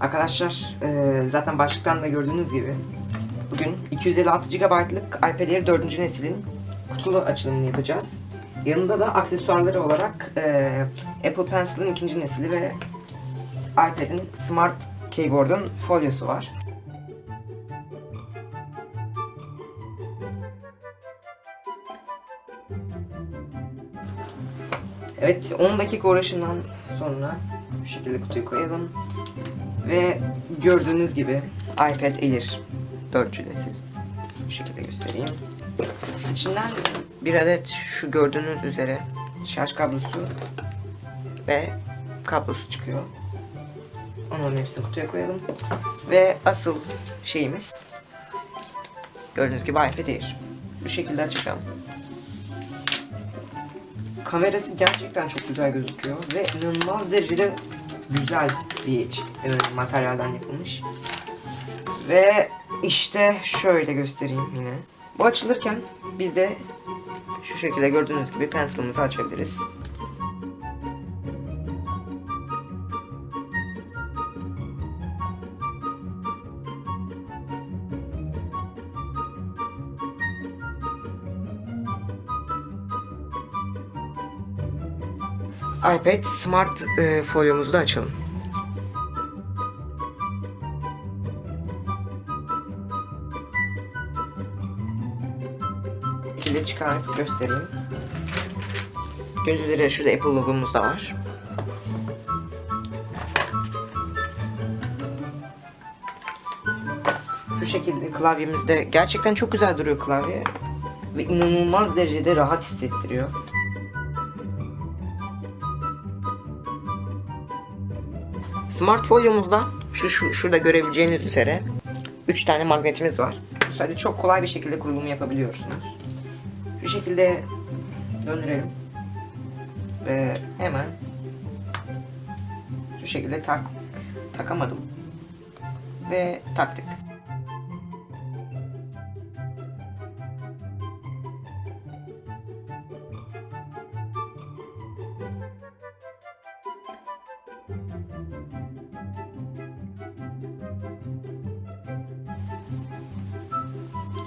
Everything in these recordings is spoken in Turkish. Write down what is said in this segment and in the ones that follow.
Arkadaşlar e, zaten başlıktan da gördüğünüz gibi bugün 256 GB'lık iPad Air 4. neslin kutulu açılımını yapacağız. Yanında da aksesuarları olarak e, Apple Pencil'ın ikinci nesli ve iPad'in Smart Keyboard'un folyosu var. Evet 10 dakika uğraşımdan sonra bu şekilde kutuyu koyalım. Ve gördüğünüz gibi iPad Air 4. nesil. Bu şekilde göstereyim. İçinden bir adet şu gördüğünüz üzere şarj kablosu ve kablosu çıkıyor. Onun hepsini kutuya koyalım. Ve asıl şeyimiz gördüğünüz gibi iPad Air. Bu şekilde açacağım. Kamerası gerçekten çok güzel gözüküyor ve inanılmaz derecede güzel bir e, materyalden yapılmış. Ve işte şöyle göstereyim yine. Bu açılırken biz de şu şekilde gördüğünüz gibi pencil'ımızı açabiliriz. iPad Smart e, folyomuzu da açalım. Şekilde çıkarıp göstereyim. Gördüğünüz üzere şurada Apple logomuz da var. Şu şekilde klavyemizde gerçekten çok güzel duruyor klavye ve inanılmaz derecede rahat hissettiriyor. Smart folyomuzda şu, şu şurada görebileceğiniz üzere 3 tane magnetimiz var. Bu sayede çok kolay bir şekilde kurulumu yapabiliyorsunuz. Şu şekilde döndürelim. Ve hemen şu şekilde tak takamadım. Ve taktık.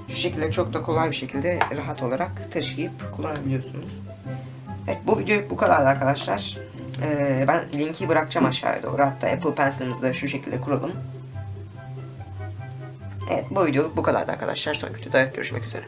Şu şekilde çok da kolay bir şekilde rahat olarak taşıyıp kullanabiliyorsunuz. Evet bu video bu kadardı arkadaşlar. Ee, ben linki bırakacağım aşağıya doğru. Hatta Apple Pencil'ımızı da şu şekilde kuralım. Evet bu videoluk bu kadardı arkadaşlar. Sonraki videoda görüşmek üzere.